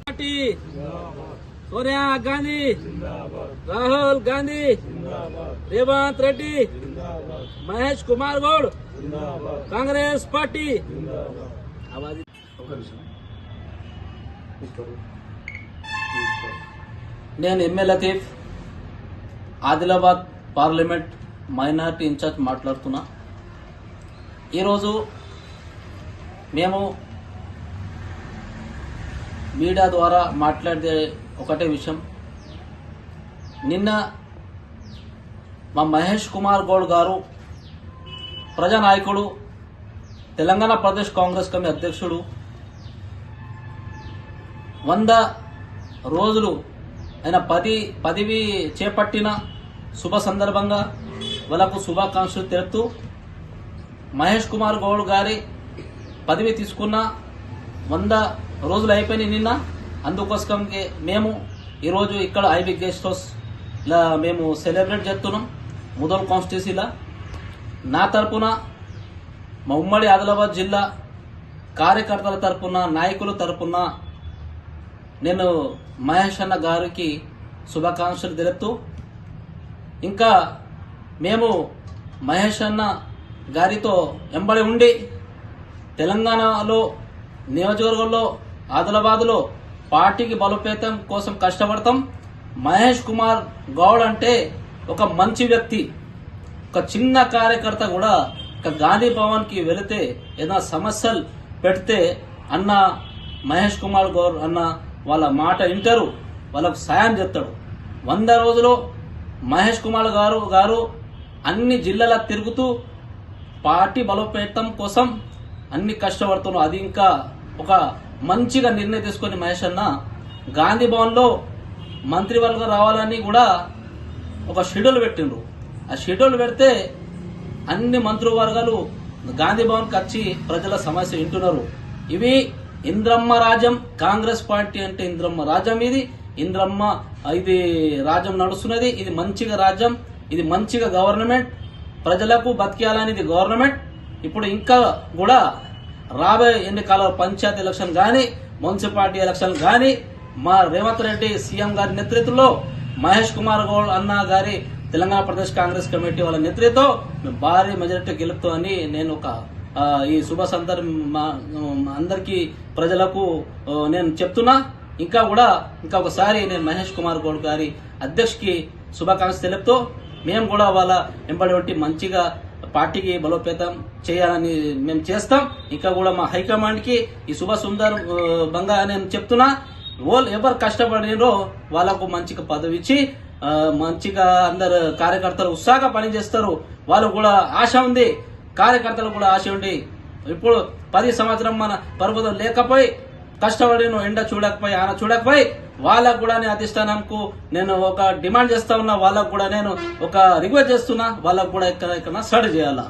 Party Sonia Gandhi Rahul Gandhi Revanth Reddy Mahesh Kumar Goud Congress party ఆవాజ్ నేను MLA Latif Adilabad parliament minority incharge మాట్లాడుతున్నా ఈరోజు మేము మీడియా ద్వారా మాట్లాడే ఒకటే విషయం. నిన్న మా మహేష్ కుమార్ గౌడ్ గారు ప్రజానాయకుడు తెలంగాణ ప్రదేశ్ కాంగ్రెస్ కమిటీ అధ్యక్షుడు వంద రోజులు ఆయన పది పదవి చేపట్టిన శుభ సందర్భంగా వాళ్ళకు శుభాకాంక్షలు తెలుపుతూ మహేష్ కుమార్ గౌడ్ గారి పదవి తీసుకున్న వంద రోజులు అయిపోయినాయి నిన్న. అందుకోసం మేము ఈరోజు ఇక్కడ ఐబీ గెస్ట్ హౌస్లా మేము సెలబ్రేట్ చేస్తున్నాం. ముదల్ కాన్స్టిట్యూన్సీలా. నా తరపున మా ఉమ్మడి ఆదిలాబాద్ జిల్లా కార్యకర్తల తరపున నాయకుల తరపున నేను మహేష్ అన్న గారికి శుభాకాంక్షలు తెలుపుతూ ఇంకా మేము మహేష్ అన్న గారితో ఎంబడి ఉండి తెలంగాణలో నియోజకవర్గంలో ఆదిలాబాద్లో పార్టీకి బలోపేతం కోసం కష్టపడతాం. మహేష్ కుమార్ గౌడ్ అంటే ఒక మంచి వ్యక్తి. ఒక చిన్న కార్యకర్త కూడా ఒక గాంధీ భవన్కి వెళితే ఏదైనా సమస్యలు పెడితే అన్న మహేష్ కుమార్ గౌడ్ అన్న వాళ్ళ మాట వింటారు. వాళ్ళకు సాయం చేస్తాడు. వంద రోజులు మహేష్ కుమార్ గారు గారు అన్ని జిల్లాల తిరుగుతూ పార్టీ బలోపేతం కోసం అన్ని కష్టపడుతున్నాం అది ఇంకా ఒక మంచిగా నిర్ణయం తీసుకొని మహేష్ అన్న గాంధీ భవన్లో మంత్రివర్గం రావాలని కూడా ఒక షెడ్యూల్ పెట్టిండ్రు. ఆ షెడ్యూల్ పెడితే అన్ని మంత్రివర్గాలు గాంధీ భవన్కి వచ్చి ప్రజల సమస్య వింటున్నారు. ఇవి ఇంద్రమ్మ రాజ్యం కాంగ్రెస్ పార్టీ అంటే ఇంద్రమ్మ రాజ్యం ఇది. ఇంద్రమ్మ ఇది రాజ్యం నడుస్తున్నది. ఇది మంచిగా రాజ్యం ఇది మంచిగా గవర్నమెంట్. ప్రజలకు బతికేయాలనేది గవర్నమెంట్. ఇప్పుడు ఇంకా కూడా రాబోయే ఎన్నికల పంచాయతీ ఎలక్షన్ కానీ మున్సిపాలిటీ ఎలక్షన్ కానీ మా రేవంత్ రెడ్డి సీఎం గారి నేతృత్వంలో మహేష్ కుమార్ గౌడ్ అన్న గారి తెలంగాణ ప్రదేశ్ కాంగ్రెస్ కమిటీ వాళ్ళ నేతృత్వం మేము భారీ మెజారిటీ గెలుపుతామని నేను ఒక ఈ శుభ సందర్భం మా- అందరికీ ప్రజలకు నేను చెప్తున్నా. ఇంకా కూడా ఇంకా ఒకసారి నేను మహేష్ కుమార్ గౌడ్ గారి అధ్యక్షకి శుభాకాంక్షలు తెలుపుతూ మేము కూడా వాళ్ళ వెంబడి వంటి మంచిగా పార్టీకి బలోపేతం చేయాలని మేము చేస్తాం. ఇంకా కూడా మా హైకమాండ్కి ఈ శుభ సుందర్ బంగా నేను చెప్తున్నా. వాళ్ళు ఎవరు కష్టపడినో వాళ్ళకు మంచిగా పదవి ఇచ్చి మంచిగా అందరు కార్యకర్తలు ఉత్సాహంగా పనిచేస్తారు. వాళ్ళు కూడా ఆశ ఉంది. కార్యకర్తలు కూడా ఆశ ఉంది. ఇప్పుడు పది సంవత్సరం మన పర్వతం లేకపోయి కష్టపడిన ఎండ చూడకపోయి ఆన చూడకపోయి వాళ్ళకు కూడా నేను అధిష్టానంకు నేను ఒక డిమాండ్ చేస్తా ఉన్నా వాళ్ళకు కూడా నేను ఒక రిక్వెస్ట్ చేస్తున్నా వాళ్ళకు కూడా ఎక్కడ ఎక్కడ స్టడీ చేయాలా?